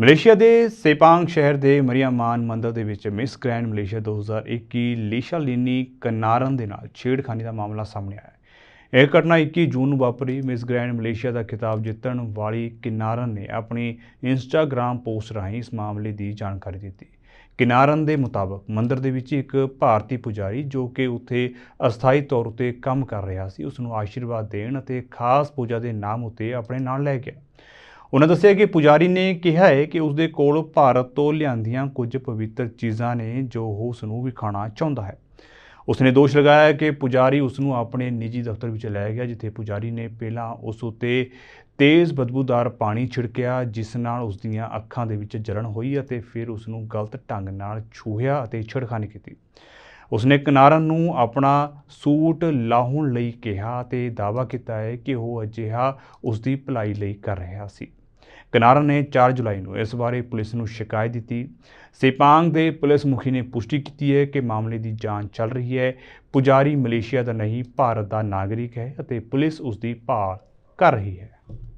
Malaysia ਦੇ ਸੇਪਾਂਗ ਸ਼ਹਿਰ ਦੇ ਮਰੀਆਮਾਨ ਮੰਦਰ ਦੇ ਵਿੱਚ Miss Grand Malaysia 2021 Lishalliny Kanaran ਦੇ ਨਾਲ ਛੇੜਖਾਨੀ ਦਾ ਮਾਮਲਾ ਸਾਹਮਣੇ ਆਇਆ ਹੈ। ਇਹ ਘਟਨਾ 21 ਜੂਨ ਨੂੰ ਵਾਪਰੀ। ਮਿਸ ਗ੍ਰੈਂਡ ਮਲੇਸ਼ੀਆ ਦਾ ਖਿਤਾਬ ਜਿੱਤਣ ਵਾਲੀ ਕਿਨਾਰਨ ਨੇ ਆਪਣੀ ਇੰਸਟਾਗ੍ਰam ਪੋਸਟ ਰਾਹੀਂ ਇਸ ਮਾਮਲੇ ਦੀ ਜਾਣਕਾਰੀ ਦਿੱਤੀ। ਕਿਨਾਰਨ ਦੇ ਮੁਤਾਬਕ ਮੰਦਰ ਦੇ ਵਿੱਚ ਇੱਕ ਭਾਰਤੀ ਪੁਜਾਰੀ ਜੋ ਕਿ ਉੱਥੇ ਅਸਥਾਈ ਤੌਰ ਉਤੇ ਕੰਮ ਕਰ ਰਿਹਾ ਸੀ ਉਸ ਨੂੰ ਆਸ਼ੀਰਵਾਦ ਦੇਣ ਅਤੇ ਖਾਸ ਪੂਜਾ ਦੇ ਨਾਮ ਉਤੇ ਆਪਣੇ ਨਾਲ ਲੈ ਗਿਆ। ਉਹਨਾਂ ਦੱਸਿਆ ਕਿ ਪੁਜਾਰੀ ਨੇ ਕਿਹਾ ਹੈ ਕਿ ਉਸਦੇ ਕੋਲ ਭਾਰਤ ਤੋਂ ਲਿਆਂਦੀਆਂ ਕੁਝ ਪਵਿੱਤਰ ਚੀਜ਼ਾਂ ਨੇ ਜੋ ਉਹ ਉਸ ਨੂੰ ਵਿਖਾਉਣਾ ਚਾਹੁੰਦਾ ਹੈ। ਉਸਨੇ ਦੋਸ਼ ਲਗਾਇਆ ਕਿ ਪੁਜਾਰੀ ਉਸ ਨੂੰ ਆਪਣੇ ਨਿੱਜੀ ਦਫ਼ਤਰ ਵਿੱਚ ਲੈ ਗਿਆ, ਜਿੱਥੇ ਪੁਜਾਰੀ ਨੇ ਪਹਿਲਾਂ ਉਸ ਉੱਤੇ ਤੇਜ਼ ਬਦਬੂਦਾਰ ਪਾਣੀ ਛਿੜਕਿਆ, ਜਿਸ ਨਾਲ ਉਸ ਦੀਆਂ ਅੱਖਾਂ ਦੇ ਵਿੱਚ ਜਲਣ ਹੋਈ ਅਤੇ ਫਿਰ ਉਸ ਨੂੰ ਗਲਤ ਢੰਗ ਨਾਲ ਛੂਹਿਆ ਅਤੇ ਛਿੜਖਾਨੀ ਕੀਤੀ। ਉਸਨੇ ਕਿਨਾਰਨ ਨੂੰ ਆਪਣਾ ਸੂਟ ਲਾਹੁਣ ਲਈ ਕਿਹਾ ਤੇ ਦਾਅਵਾ ਕੀਤਾ ਹੈ ਕਿ ਉਹ ਅਜਿਹਾ ਉਸ ਦੀ ਭਲਾਈ ਲਈ ਕਰ ਰਿਹਾ ਸੀ। ਕਨਾਰਨ ਨੇ 4 ਜੁਲਾਈ ਨੂੰ ਇਸ ਬਾਰੇ ਪੁਲਿਸ ਨੂੰ ਸ਼ਿਕਾਇਤ ਦਿੱਤੀ। ਸੇਪਾਂਗ ਦੇ ਪੁਲਿਸ ਮੁਖੀ ਨੇ ਪੁਸ਼ਟੀ ਕੀਤੀ ਹੈ ਕਿ ਮਾਮਲੇ ਦੀ ਜਾਂਚ ਚੱਲ ਰਹੀ ਹੈ। ਪੁਜਾਰੀ ਮਲੇਸ਼ੀਆ ਦਾ ਨਹੀਂ, ਭਾਰਤ ਦਾ ਨਾਗਰਿਕ ਹੈ ਅਤੇ ਪੁਲਿਸ ਉਸ ਦੀ ਭਾਲ ਕਰ ਰਹੀ ਹੈ।